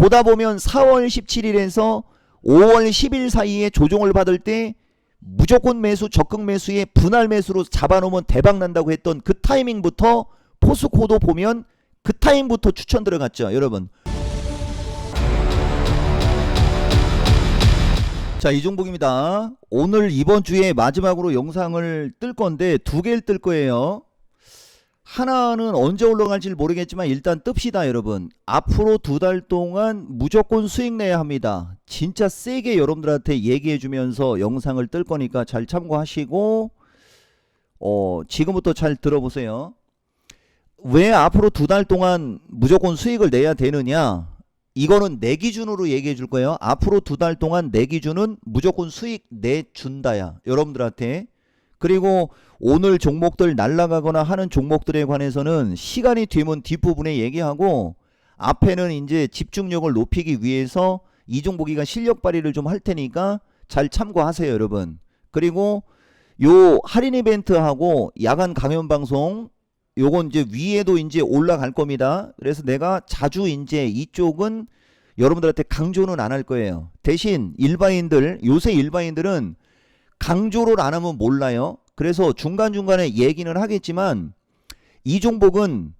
보다 보면 4월 17일에서 5월 10일 사이에 조정을 받을 때 무조건 매수, 적극 매수에 분할 매수로 잡아놓으면 대박 난다고 했던 그 타이밍부터 포스코도 보면 그 타임부터 추천 들어갔죠, 여러분. 자, 이종복입니다. 오늘 이번 주에 마지막으로 영상을 뜰 건데 두 개를 뜰 거예요. 하나는 언제 올라갈지 모르겠지만 일단 뜹시다 여러분. 앞으로 두 달 동안 무조건 수익 내야 합니다. 진짜 세게 여러분들한테 얘기해 주면서 영상을 뜰 거니까 잘 참고하시고 어 지금부터 잘 들어보세요. 왜 앞으로 두 달 동안 무조건 수익을 내야 되느냐? 이거는 내 기준으로 얘기해 줄 거예요. 앞으로 두 달 동안 내 기준은 무조건 수익 내준다야 여러분들한테. 그리고 오늘 종목들 날라가거나 하는 종목들에 관해서는 시간이 되면 뒷부분에 얘기하고 앞에는 이제 집중력을 높이기 위해서 이종복이가 실력 발휘를 좀 할 테니까 잘 참고하세요, 여러분. 그리고 요 할인 이벤트하고 야간 강연 방송 요건 이제 위에도 이제 올라갈 겁니다. 그래서 내가 자주 이제 이쪽은 여러분들한테 강조는 안 할 거예요. 대신 일반인들 요새 일반인들은 강조를 안 하면 몰라요. 그래서 중간중간에 얘기는 하겠지만 이 종목은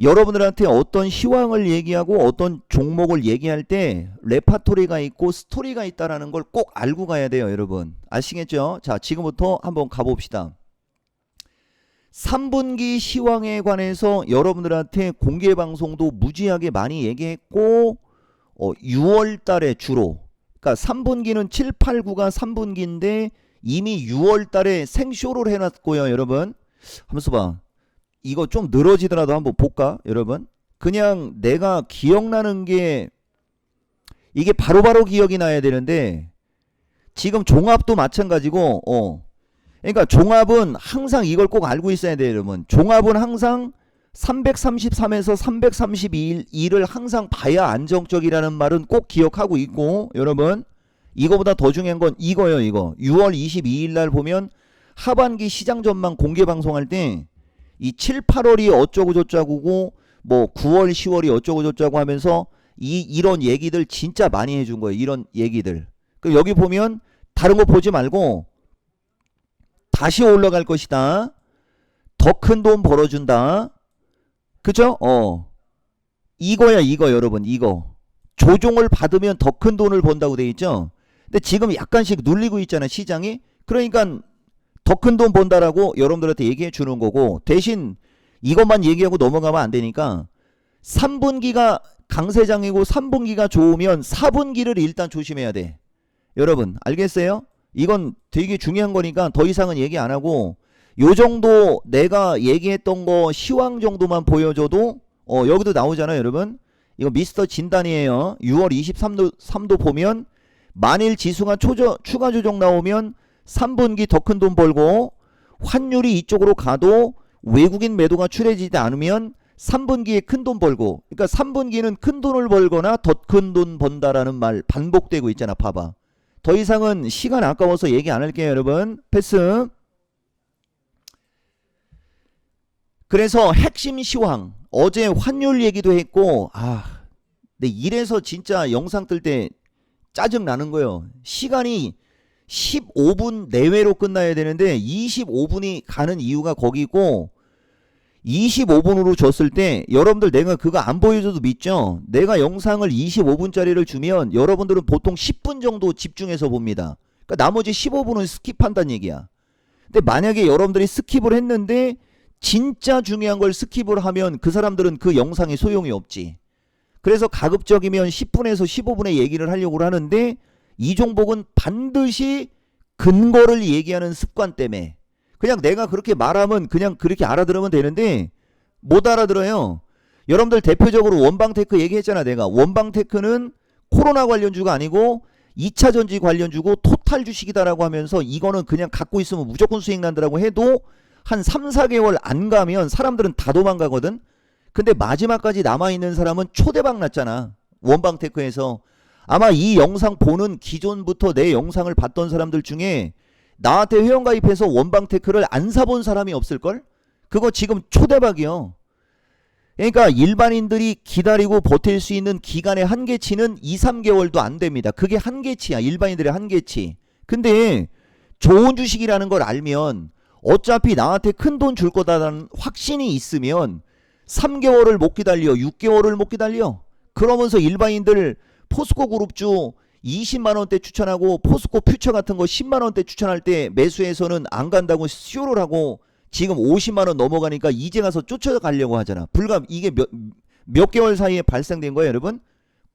여러분들한테 어떤 시황을 얘기하고 어떤 종목을 얘기할 때 레파토리가 있고 스토리가 있다라는 걸 꼭 알고 가야 돼요, 여러분. 아시겠죠? 자, 지금부터 한번 가봅시다. 3분기 시황에 관해서 여러분들한테 공개 방송도 무지하게 많이 얘기했고 어, 6월 달에 주로 그러니까 3분기는 7, 8, 9가 3분기인데 이미 6월 달에 생쇼를 해놨고요, 여러분. 하면서 봐. 이거 좀 늘어지더라도 한번 볼까, 여러분? 그냥 내가 기억나는 게 이게 바로 바로 기억이 나야 되는데 지금 종합도 마찬가지고, 어. 그러니까 종합은 항상 이걸 꼭 알고 있어야 돼요, 여러분. 종합은 항상 333에서 332를 항상 봐야 안정적이라는 말은 꼭 기억하고 있고 여러분 이거보다 더 중요한 건 이거예요 이거 6월 22일 날 보면 하반기 시장 전망 공개 방송할 때 이 7, 8월이 어쩌고 저쩌고 뭐 9월, 10월이 어쩌고 저쩌고 하면서 이 이런 얘기들 진짜 많이 해준 거예요 이런 얘기들 그 여기 보면 다른 거 보지 말고 다시 올라갈 것이다 더 큰 돈 벌어준다 그죠? 어. 이거야, 이거, 여러분, 이거. 조종을 받으면 더 큰 돈을 번다고 돼 있죠? 근데 지금 약간씩 눌리고 있잖아, 시장이. 그러니까 더 큰돈 번다라고 여러분들한테 얘기해 주는 거고, 대신 이것만 얘기하고 넘어가면 안 되니까, 3분기가 강세장이고 3분기가 좋으면 4분기를 일단 조심해야 돼. 여러분, 알겠어요? 이건 되게 중요한 거니까 더 이상은 얘기 안 하고, 요 정도 내가 얘기했던 거 시황 정도만 보여줘도 어 여기도 나오잖아요 여러분 이거 미스터 진단이에요 6월 23도 3도 보면 만일 지수가 초저, 추가 조정 나오면 3분기 더 큰 돈 벌고 환율이 이쪽으로 가도 외국인 매도가 출해지지 않으면 3분기에 큰 돈 벌고 그러니까 3분기는 큰 돈을 벌거나 더 큰 돈 번다라는 말 반복되고 있잖아 봐봐. 더 이상은 시간 아까워서 얘기 안 할게요 여러분. 패스. 그래서 핵심 시황. 어제 환율 얘기도 했고 아 근데 이래서 진짜 영상 뜰 때 짜증 나는 거예요. 시간이 15분 내외로 끝나야 되는데 25분이 가는 이유가 거기고 25분으로 줬을 때 여러분들 내가 그거 안 보여줘도 믿죠? 내가 영상을 25분짜리를 주면 여러분들은 보통 10분 정도 집중해서 봅니다. 그러니까 나머지 15분은 스킵한다는 얘기야. 근데 만약에 여러분들이 스킵을 했는데 진짜 중요한 걸 스킵을 하면 그 사람들은 그 영상에 소용이 없지. 그래서 가급적이면 10분에서 15분의 얘기를 하려고 하는데 이 종목은 반드시 근거를 얘기하는 습관 때문에 그냥 내가 그렇게 말하면 그냥 그렇게 알아들으면 되는데 못 알아들어요. 여러분들 대표적으로 원방테크 얘기했잖아 내가 원방테크는 코로나 관련주가 아니고 2차 전지 관련주고 토탈 주식이다라고 하면서 이거는 그냥 갖고 있으면 무조건 수익 난다라고 해도 한 3, 4개월 안 가면 사람들은 다 도망가거든. 근데 마지막까지 남아있는 사람은 초대박 났잖아. 원방 테크에서. 아마 이 영상 보는 기존부터 내 영상을 봤던 사람들 중에 나한테 회원 가입해서 원방 테크를 안 사본 사람이 없을걸? 그거 지금 초대박이요. 그러니까 일반인들이 기다리고 버틸 수 있는 기간의 한계치는 2, 3개월도 안 됩니다. 그게 한계치야. 일반인들의 한계치. 근데 좋은 주식이라는 걸 알면 어차피 나한테 큰 돈 줄 거다라는 확신이 있으면 3개월을 못 기다려. 6개월을 못 기다려. 그러면서 일반인들 포스코 그룹주 20만 원대 추천하고 포스코 퓨처 같은 거 10만 원대 추천할 때 매수해서는 안 간다고 쇼를 하고 지금 50만 원 넘어가니까 이제 가서 쫓아가려고 하잖아. 불과 이게 몇, 몇 개월 사이에 발생된 거예요, 여러분?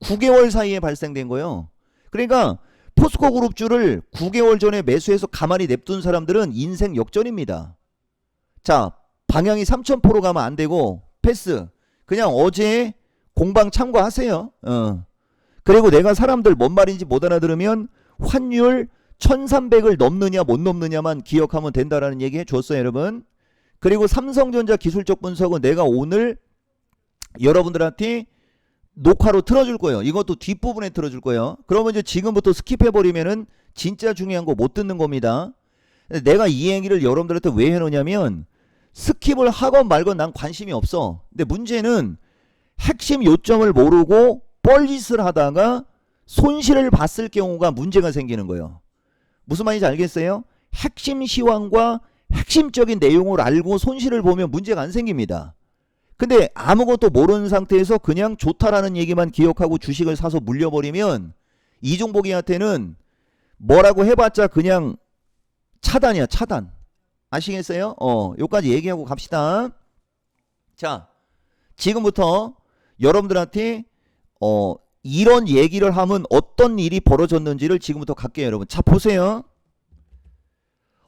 9개월 사이에 발생된 거예요. 그러니까 포스코 그룹주를 9개월 전에 매수해서 가만히 냅둔 사람들은 인생 역전입니다. 자, 방향이 3,000% 가면 안 되고 패스. 그냥 어제 공방 참고하세요. 어. 그리고 내가 사람들 뭔 말인지 못 알아들으면 환율 1300을 넘느냐 못 넘느냐만 기억하면 된다라는 얘기 해줬어요 여러분 그리고 삼성전자 기술적 분석은 내가 오늘 여러분들한테 녹화로 틀어줄 거예요 이것도 뒷부분에 틀어줄 거예요 그러면 이제 지금부터 스킵해버리면은 진짜 중요한 거 못 듣는 겁니다 내가 이 얘기를 여러분들한테 왜 해놓냐면 스킵을 하건 말건 난 관심이 없어 근데 문제는 핵심 요점을 모르고 뻘짓을 하다가 손실을 봤을 경우가 문제가 생기는 거예요 무슨 말인지 알겠어요? 핵심 시황과 핵심적인 내용을 알고 손실을 보면 문제가 안 생깁니다. 근데 아무것도 모르는 상태에서 그냥 좋다라는 얘기만 기억하고 주식을 사서 물려버리면 이종복이한테는 뭐라고 해봤자 그냥 차단이야 차단. 아시겠어요? 어, 요까지 얘기하고 갑시다. 자, 지금부터 여러분들한테 어, 이런 얘기를 하면 어떤 일이 벌어졌는지를 지금부터 갈게요, 여러분. 자, 보세요.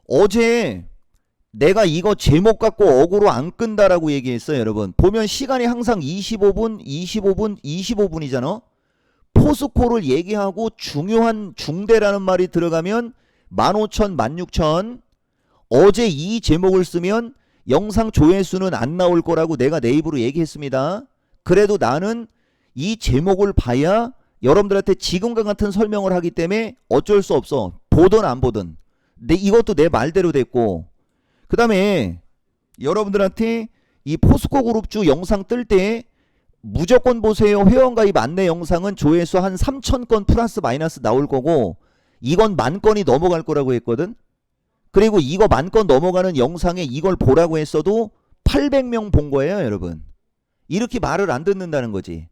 어제 내가 이거 제목 갖고 어그로 안 끈다라고 얘기했어요, 여러분. 보면 시간이 항상 25분, 25분, 25분이잖아. 포스코를 얘기하고 중요한 중대라는 말이 들어가면 15,000, 16,000. 어제 이 제목을 쓰면 영상 조회수는 안 나올 거라고 내가 내 입으로 얘기했습니다. 그래도 나는 이 제목을 봐야 여러분들한테 지금과 같은 설명을 하기 때문에 어쩔 수 없어. 보든 안 보든. 내 이것도 내 말대로 됐고. 그 다음에 여러분들한테 이 포스코 그룹주 영상 뜰 때 무조건 보세요. 회원가입 안내 영상은 조회수 한 3천 건 플러스 마이너스 나올 거고 이건 만 건이 넘어갈 거라고 했거든. 그리고 이거 만 건 넘어가는 영상에 이걸 보라고 했어도 800명 본 거예요, 여러분. 이렇게 말을 안 듣는다는 거지.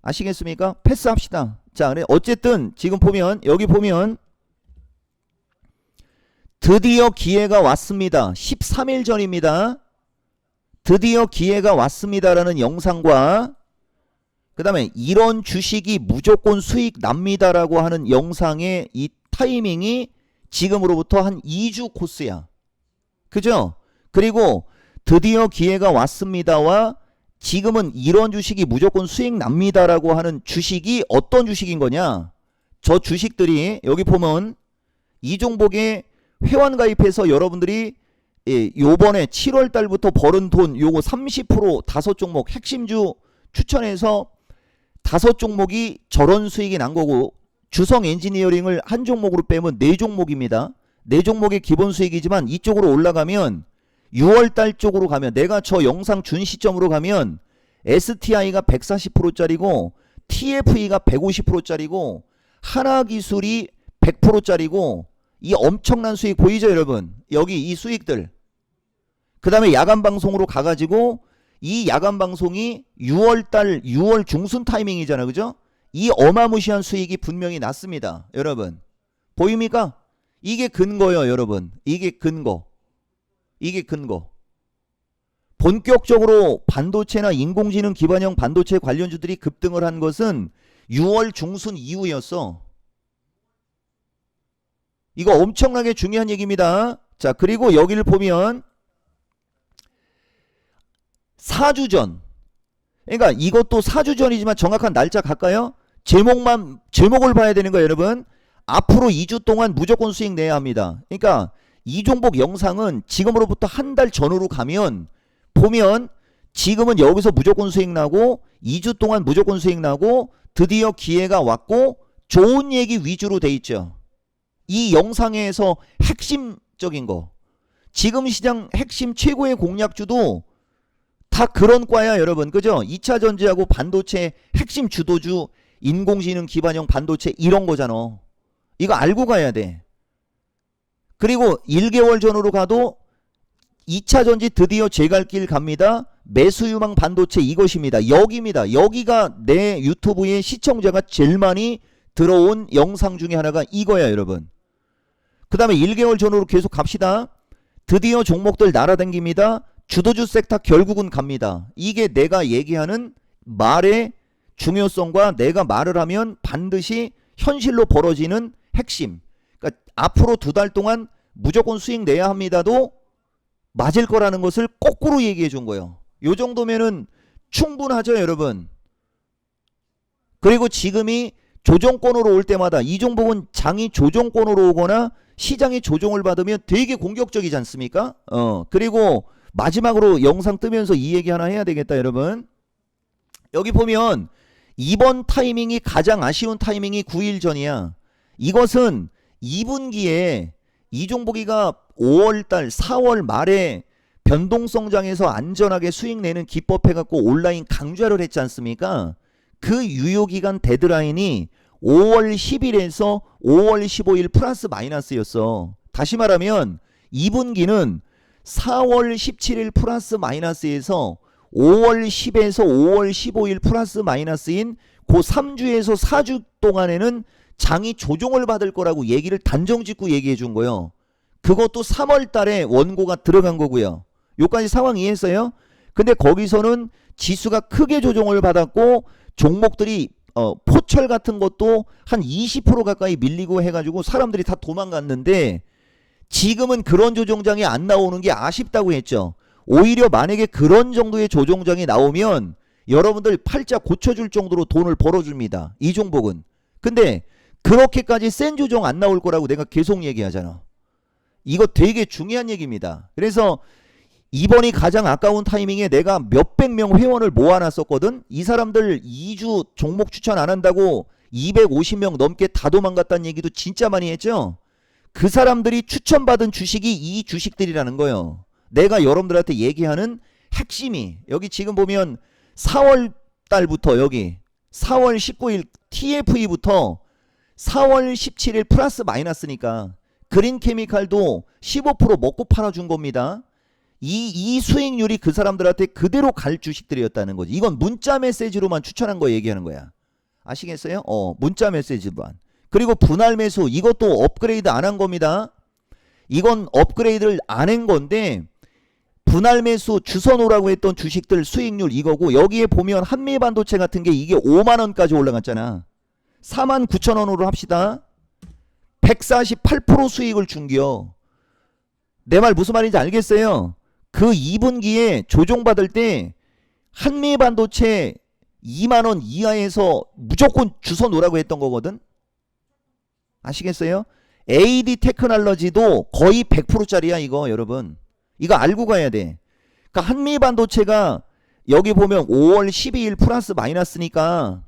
아시겠습니까? 패스합시다. 자, 그래 어쨌든 지금 보면 여기 보면 드디어 기회가 왔습니다. 13일 전입니다. 드디어 기회가 왔습니다라는 영상과 그 다음에 이런 주식이 무조건 수익 납니다라고 하는 영상의 이 타이밍이 지금으로부터 한 2주 코스야. 그죠? 그리고 드디어 기회가 왔습니다와 지금은 이런 주식이 무조건 수익 납니다라고 하는 주식이 어떤 주식인 거냐? 저 주식들이 여기 보면 이종복에 회원 가입해서 여러분들이 예, 요번에 7월 달부터 벌은 돈 요거 30% 다섯 종목 핵심주 추천해서 다섯 종목이 저런 수익이 난 거고 주성 엔지니어링을 한 종목으로 빼면 네 종목입니다. 네 종목의 기본 수익이지만 이쪽으로 올라가면 6월 달 쪽으로 가면 내가 저 영상 준 시점으로 가면 STI가 140%짜리고 TFE가 150%짜리고 하나 기술이 100%짜리고 이 엄청난 수익 보이죠 여러분? 여기 이 수익들. 그 다음에 야간 방송으로 가가지고 이 야간 방송이 6월달 6월 중순 타이밍이잖아 그죠 이 어마무시한 수익이 분명히 났습니다 여러분 보입니까 이게 근거예요 여러분 이게 근거 이게 근거 본격적으로 반도체나 인공지능 기반형 반도체 관련주들이 급등을 한 것은 6월 중순 이후였어 이거 엄청나게 중요한 얘기입니다. 자, 그리고 여기를 보면 4주 전. 그러니까 이것도 4주 전이지만 정확한 날짜 갈까요? 제목만 제목을 봐야 되는 거예요, 여러분. 앞으로 2주 동안 무조건 수익 내야 합니다. 그러니까 이종복 영상은 지금으로부터 한 달 전으로 가면 보면 지금은 여기서 무조건 수익 나고 2주 동안 무조건 수익 나고 드디어 기회가 왔고 좋은 얘기 위주로 돼 있죠. 이 영상에서 핵심적인 거 지금 시장 핵심 최고의 공략주도 다 그런 과야, 여러분. 그죠? 2차 전지하고 반도체 핵심 주도주 인공지능 기반형 반도체 이런 거잖아. 이거 알고 가야 돼. 그리고 1개월 전으로 가도 2차 전지 드디어 제 갈 길 갑니다. 매수 유망 반도체 이것입니다. 여기입니다. 여기가 내 유튜브에 시청자가 제일 많이 들어온 영상 중에 하나가 이거야, 여러분. 그 다음에 1개월 전으로 계속 갑시다. 드디어 종목들 날아다닙니다. 주도주 섹터 결국은 갑니다. 이게 내가 얘기하는 말의 중요성과 내가 말을 하면 반드시 현실로 벌어지는 핵심. 그러니까 앞으로 두 달 동안 무조건 수익 내야 합니다도 맞을 거라는 것을 거꾸로 얘기해 준 거예요. 요 정도면은 충분하죠, 여러분. 그리고 지금이 조정권으로 올 때마다 이 종목은 장이 조정권으로 오거나 시장이 조정을 받으면 되게 공격적이지 않습니까? 어, 그리고 마지막으로 영상 뜨면서 이 얘기 하나 해야 되겠다, 여러분. 여기 보면 이번 타이밍이 가장 아쉬운 타이밍이 9일 전이야. 이것은 2분기에 이종복이가 5월달, 4월 말에 변동성장에서 안전하게 수익 내는 기법 해갖고 온라인 강좌를 했지 않습니까? 그 유효기간 데드라인이 5월 10일에서 5월 15일 플러스 마이너스였어. 다시 말하면 2분기는 4월 17일 플러스 마이너스에서 5월 10에서 5월 15일 플러스 마이너스인 그 3주에서 4주 동안에는 장이 조정을 받을 거라고 얘기를 단정 짓고 얘기해 준 거예요. 그것도 3월 달에 원고가 들어간 거고요. 요까지 상황 이해했어요? 근데 거기서는 지수가 크게 조정을 받았고 종목들이 어, 포철 같은 것도 한 20% 가까이 밀리고 해가지고 사람들이 다 도망갔는데 지금은 그런 조정장이 안 나오는 게 아쉽다고 했죠. 오히려 만약에 그런 정도의 조정장이 나오면 여러분들 팔자 고쳐줄 정도로 돈을 벌어줍니다. 이 종목은. 근데 그렇게까지 센 조정 안 나올 거라고 내가 계속 얘기하잖아. 이거 되게 중요한 얘기입니다. 그래서 이번이 가장 아까운 타이밍에 내가 몇백 명 회원을 모아놨었거든. 이 사람들 2주 종목 추천 안 한다고 250명 넘게 다 도망갔다는 얘기도 진짜 많이 했죠. 그 사람들이 추천받은 주식이 이 주식들이라는 거예요. 내가 여러분들한테 얘기하는 핵심이 여기 지금 보면 4월 달부터 여기 4월 19일 TFE부터 4월 17일 플러스 마이너스니까 그린 케미칼도 15% 먹고 팔아준 겁니다. 이, 이 수익률이 그 사람들한테 그대로 갈 주식들이었다는 거지. 이건 문자 메시지로만 추천한 거 얘기하는 거야. 아시겠어요? 어, 문자 메시지만. 그리고 분할 매수 이것도 업그레이드 안 한 겁니다. 이건 업그레이드를 안 한 건데 분할 매수 주선 오라고 했던 주식들 수익률 이거고 여기에 보면 한미 반도체 같은 게 이게 5만 원까지 올라갔잖아. 4만 9천 원으로 합시다. 148% 수익을 준겨. 내말 무슨 말인지 알겠어요? 그 2분기에 조정받을 때 한미 반도체 2만 원 이하에서 무조건 주서 놓으라고 했던 거거든. 아시겠어요? AD 테크놀로지도 거의 100%짜리야 이거 여러분. 이거 알고 가야 돼. 그러니까 한미 반도체가 여기 보면 5월 12일 플러스 마이너스니까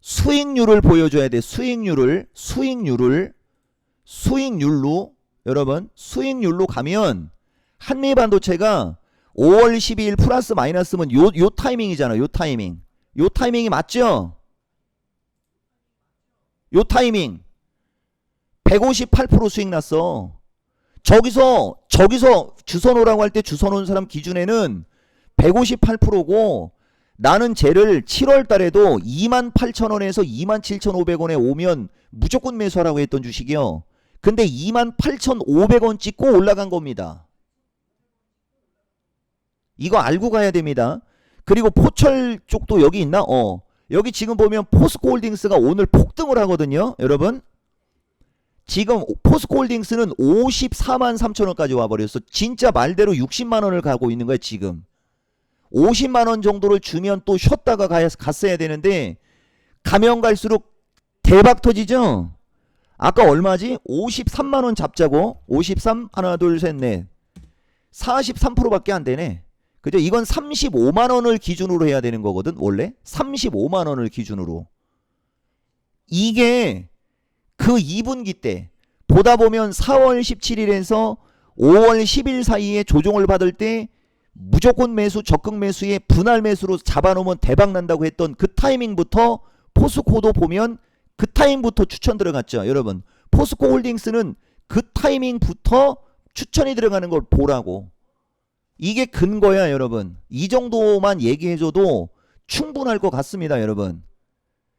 수익률을 보여줘야 돼. 수익률을 수익률을 수익률로 여러분 수익률로 가면 한미 반도체가 5월 12일 플러스 마이너스면 요, 요 타이밍이잖아. 요 타이밍. 요 타이밍이 맞죠? 요 타이밍 158% 수익 났어. 저기서 저기서 주선호라고 할 때 주선호 사람 기준에는 158%고 나는 쟤를 7월 달에도 28,000원에서 27,500원에 오면 무조건 매수하라고 했던 주식이요. 근데 28,500원 찍고 올라간 겁니다. 이거 알고 가야 됩니다. 그리고 포철 쪽도 여기 있나? 어. 여기 지금 보면 포스코 홀딩스가 오늘 폭등을 하거든요. 여러분. 지금 포스코홀딩스는 54만 3천 원까지 와버렸어. 진짜 말대로 60만 원을 가고 있는 거야 지금. 50만 원 정도를 주면 또 쉬었다가 가, 갔어야 되는데 가면 갈수록 대박 터지죠? 아까 얼마지? 53만 원 잡자고 53 하나 둘 셋 넷 43%밖에 안 되네. 그죠? 이건 35만 원을 기준으로 해야 되는 거거든. 원래 35만 원을 기준으로. 이게 그 2분기 때 보다 보면 4월 17일에서 5월 10일 사이에 조정을 받을 때 무조건 매수, 적극 매수에 분할 매수로 잡아놓으면 대박 난다고 했던 그 타이밍부터 포스코도 보면 그 타임부터 추천 들어갔죠. 여러분, 포스코 홀딩스는 그 타이밍부터 추천이 들어가는 걸 보라고. 이게 근거야, 여러분. 이 정도만 얘기해줘도 충분할 것 같습니다, 여러분.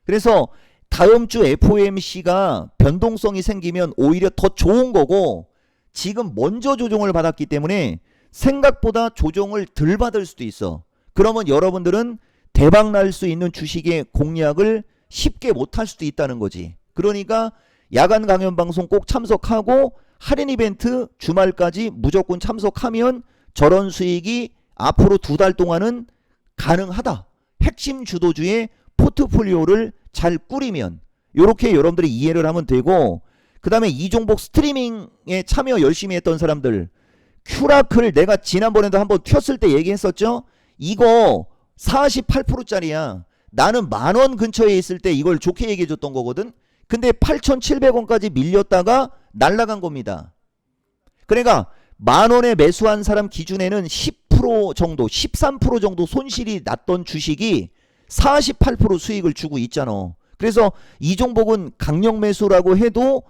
그래서 다음 주 FOMC가 변동성이 생기면 오히려 더 좋은 거고 지금 먼저 조정을 받았기 때문에 생각보다 조정을 덜 받을 수도 있어. 그러면 여러분들은 대박 날 수 있는 주식의 공략을 쉽게 못 할 수도 있다는 거지. 그러니까 야간 강연 방송 꼭 참석하고 할인 이벤트 주말까지 무조건 참석하면 저런 수익이 앞으로 두 달 동안은 가능하다. 핵심 주도주의 포트폴리오를 잘 꾸리면 이렇게 여러분들이 이해를 하면 되고 그 다음에 이종복 스트리밍에 참여 열심히 했던 사람들 큐라클 내가 지난번에도 한번 튀었을 때 얘기했었죠? 이거 48%짜리야. 나는 만 원 근처에 있을 때 이걸 좋게 얘기해 줬던 거거든. 근데 8,700원까지 밀렸다가 날라간 겁니다. 그러니까 만 원에 매수한 사람 기준에는 10% 정도 13% 정도 손실이 났던 주식이 48% 수익을 주고 있잖아. 그래서 이종복은 강력 매수라고 해도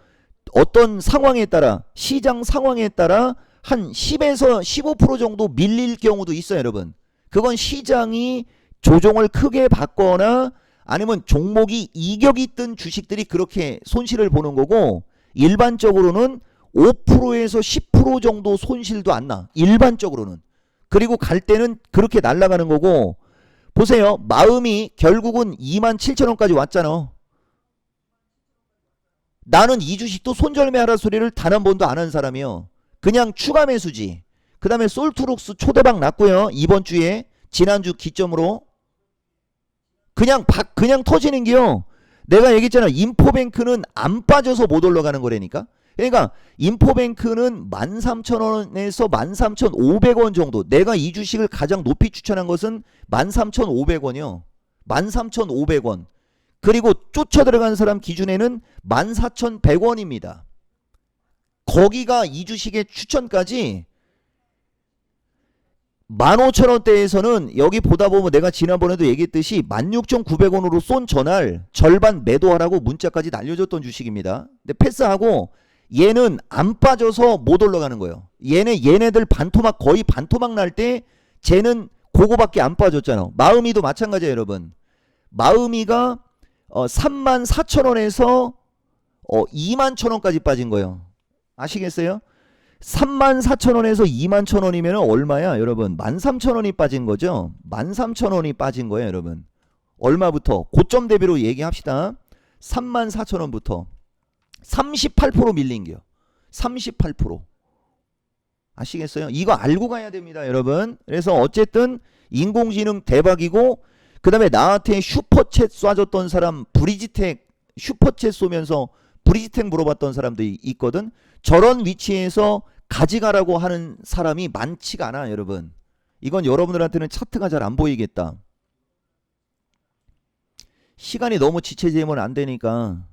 어떤 상황에 따라 시장 상황에 따라 한 10에서 15% 정도 밀릴 경우도 있어요, 여러분. 그건 시장이 조정을 크게 받거나 아니면 종목이 이격이 뜬 주식들이 그렇게 손실을 보는 거고 일반적으로는 5%에서 10% 정도 손실도 안 나. 일반적으로는. 그리고 갈 때는 그렇게 날아가는 거고 보세요. 마음이 결국은 2만 7천 원까지 왔잖아. 나는 이 주식도 손절매하라 소리를 단 한 번도 안 한 사람이요. 그냥 추가 매수지. 그 다음에 솔트룩스 초대박 났고요. 이번 주에 지난주 기점으로 그냥 박 그냥 터지는 게요. 내가 얘기했잖아. 인포뱅크는 안 빠져서 못 올라가는 거라니까. 그러니까 인포뱅크는 13,000원에서 13,500원 정도. 내가 이 주식을 가장 높이 추천한 것은 13,500원이요. 13,500원. 그리고 쫓아 들어간 사람 기준에는 14,100원입니다. 거기가 이 주식의 추천까지 15,000원대에서는 여기 보다 보면 내가 지난번에도 얘기했듯이 16,900원으로 쏜 전날 절반 매도하라고 문자까지 날려줬던 주식입니다. 근데 패스하고 얘는 안 빠져서 못 올라가는 거예요. 얘네 얘네들 반토막 거의 반토막 날 때 쟤는 그거밖에 안 빠졌잖아. 마음이도 마찬가지예요, 여러분. 마음이가 어 3만 4천 원에서 어 2만 천 원까지 빠진 거예요. 아시겠어요? 3만 4천 원에서 2만 천 원이면 얼마야, 여러분? 1만 3천 원이 빠진 거죠? 1만 3천 원이 빠진 거예요, 여러분. 얼마부터? 고점 대비로 얘기합시다. 3만 4천 원부터 38% 밀린 게요. 38%. 아시겠어요? 이거 알고 가야 됩니다, 여러분. 그래서 어쨌든 인공지능 대박이고 그다음에 나한테 슈퍼챗 쏴줬던 사람 브리지텍 슈퍼챗 쏘면서 브리지텍 물어봤던 사람도 이- 있거든. 저런 위치에서 가져가라고 하는 사람이 많지가 않아, 여러분. 이건 여러분들한테는 차트가 잘 안 보이겠다. 시간이 너무 지체되면 안 되니까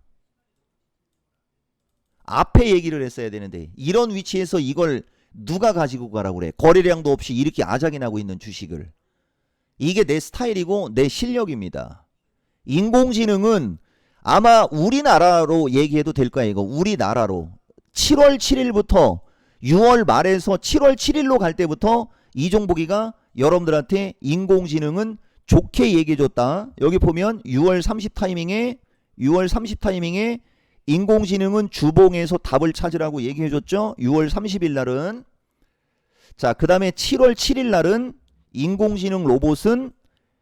앞에 얘기를 했어야 되는데 이런 위치에서 이걸 누가 가지고 가라고 그래. 거래량도 없이 이렇게 아작이 나고 있는 주식을. 이게 내 스타일이고 내 실력입니다. 인공지능은 아마 우리나라로 얘기해도 될 거야 이거. 우리나라로 7월 7일부터 6월 말에서 7월 7일로 갈 때부터 이종복이가 여러분들한테 인공지능은 좋게 얘기해줬다. 여기 보면 6월 30 타이밍에 6월 30 타이밍에 인공지능은 주봉에서 답을 찾으라고 얘기해 줬죠. 6월 30일 날은 자, 그 다음에 7월 7일 날은 인공지능 로봇은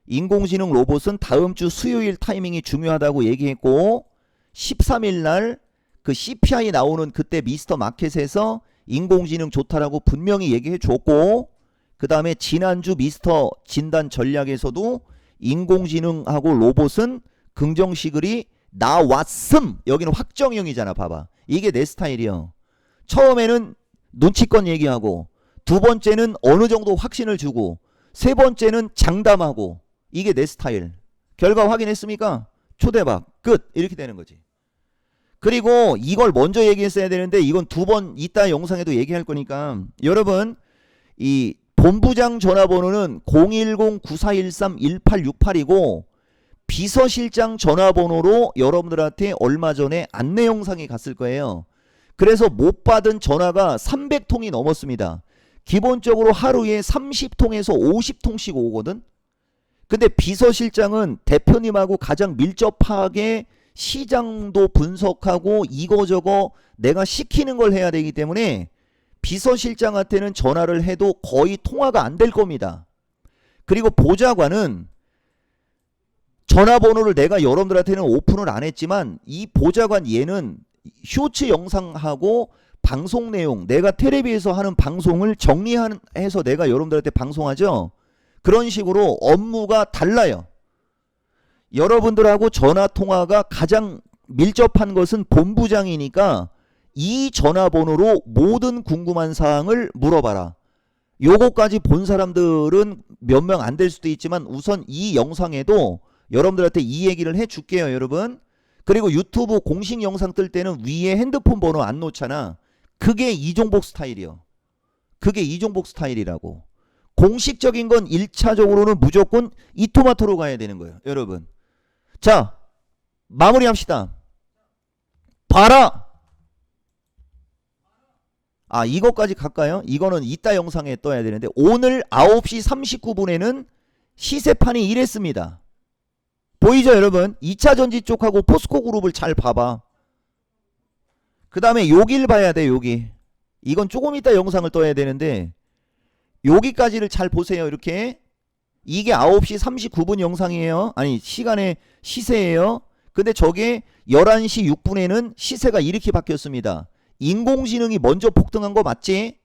인공지능 로봇은 다음 주 수요일 타이밍이 중요하다고 얘기했고 13일 날 그 CPI 나오는 그때 미스터 마켓에서 인공지능 좋다라고 분명히 얘기해 줬고 그 다음에 지난주 미스터 진단 전략에서도 인공지능하고 로봇은 긍정 시글이 나왔음. 여기는 확정형이잖아 봐봐. 이게 내 스타일이요. 처음에는 눈치껏 얘기하고 두 번째는 어느 정도 확신을 주고 세 번째는 장담하고 이게 내 스타일. 결과 확인했습니까? 초대박. 끝. 이렇게 되는 거지. 그리고 이걸 먼저 얘기했어야 되는데 이건 두 번 이따 영상에도 얘기할 거니까. 여러분 이 본부장 전화번호는 010-9413-1868이고 비서실장 전화번호로 여러분들한테 얼마 전에 안내 영상이 갔을 거예요. 그래서 못 받은 전화가 300통이 넘었습니다. 기본적으로 하루에 30통에서 50통씩 오거든. 근데 비서실장은 대표님하고 가장 밀접하게 시장도 분석하고 이거저거 내가 시키는 걸 해야 되기 때문에 비서실장한테는 전화를 해도 거의 통화가 안 될 겁니다. 그리고 보좌관은 전화번호를 내가 여러분들한테는 오픈을 안 했지만 이 보좌관 얘는 쇼츠 영상하고 방송 내용 내가 텔레비에서 하는 방송을 정리해서 내가 여러분들한테 방송하죠. 그런 식으로 업무가 달라요. 여러분들하고 전화 통화가 가장 밀접한 것은 본부장이니까 이 전화번호로 모든 궁금한 사항을 물어봐라. 요거까지 본 사람들은 몇 명 안 될 수도 있지만 우선 이 영상에도 여러분들한테 이 얘기를 해 줄게요, 여러분. 그리고 유튜브 공식 영상 뜰 때는 위에 핸드폰 번호 안 놓잖아. 그게 이종복 스타일이요. 그게 이종복 스타일이라고. 공식적인 건 1차적으로는 무조건 이 토마토로 가야 되는 거예요, 여러분. 자, 마무리합시다. 봐라! 아, 이거까지 갈까요? 이거는 이따 영상에 떠야 되는데, 오늘 9시 39분에는 시세판이 이랬습니다. 보이죠, 여러분? 2차 전지 쪽하고 포스코 그룹을 잘 봐봐. 그 다음에 여길 봐야 돼, 여기. 이건 조금 이따 영상을 떠야 되는데, 여기까지를 잘 보세요, 이렇게. 이게 9시 39분 영상이에요. 아니, 시간의 시세예요. 근데 저게 11시 6분에는 시세가 이렇게 바뀌었습니다. 인공지능이 먼저 폭등한 거 맞지?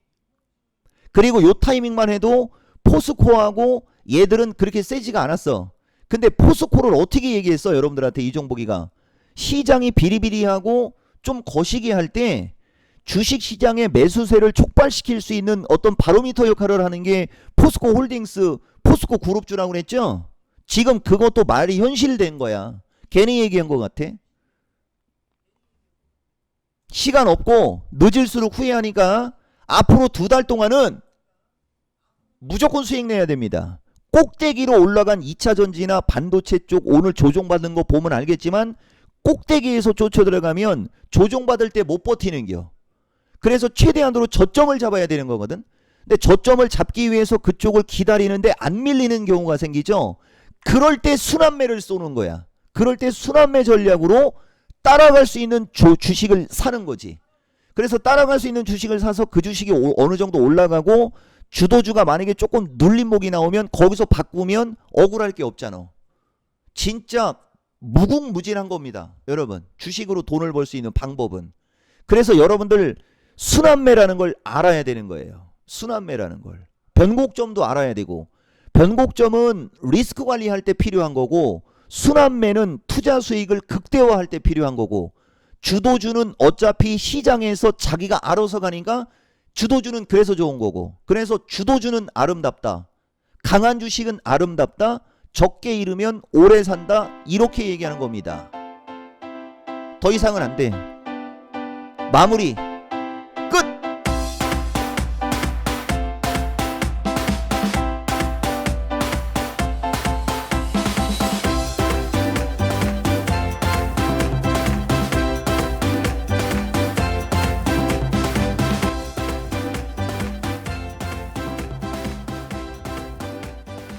그리고 요 타이밍만 해도 포스코하고 얘들은 그렇게 세지가 않았어. 근데 포스코를 어떻게 얘기했어? 여러분들한테 이종복이가. 시장이 비리비리하고 좀 거시기 할 때 주식 시장의 매수세를 촉발시킬 수 있는 어떤 바로미터 역할을 하는 게 포스코 홀딩스, 포스코 그룹주라고 그랬죠? 지금 그것도 말이 현실된 거야. 괜히 얘기한 것 같아. 시간 없고 늦을수록 후회하니까 앞으로 두 달 동안은 무조건 수익 내야 됩니다. 꼭대기로 올라간 2차 전지나 반도체 쪽 오늘 조종받는 거 보면 알겠지만 꼭대기에서 쫓아 들어가면 조종받을 때 못 버티는겨. 그래서 최대한으로 저점을 잡아야 되는 거거든. 근데 저점을 잡기 위해서 그쪽을 기다리는데 안 밀리는 경우가 생기죠. 그럴 때 순환매를 쏘는 거야. 그럴 때 순환매 전략으로 따라갈 수 있는 주, 주식을 사는 거지. 그래서 따라갈 수 있는 주식을 사서 그 주식이 오, 어느 정도 올라가고 주도주가 만약에 조금 눌림목이 나오면 거기서 바꾸면 억울할 게 없잖아. 진짜 무궁무진한 겁니다. 여러분. 주식으로 돈을 벌 수 있는 방법은. 그래서 여러분들 순환매라는 걸 알아야 되는 거예요. 순환매라는 걸. 변곡점도 알아야 되고 변곡점은 리스크 관리할 때 필요한 거고 순환매는 투자 수익을 극대화할 때 필요한 거고 주도주는 어차피 시장에서 자기가 알아서 가니까 주도주는 그래서 좋은 거고 그래서 주도주는 아름답다. 강한 주식은 아름답다. 적게 잃으면 오래 산다. 이렇게 얘기하는 겁니다. 더 이상은 안 돼. 마무리.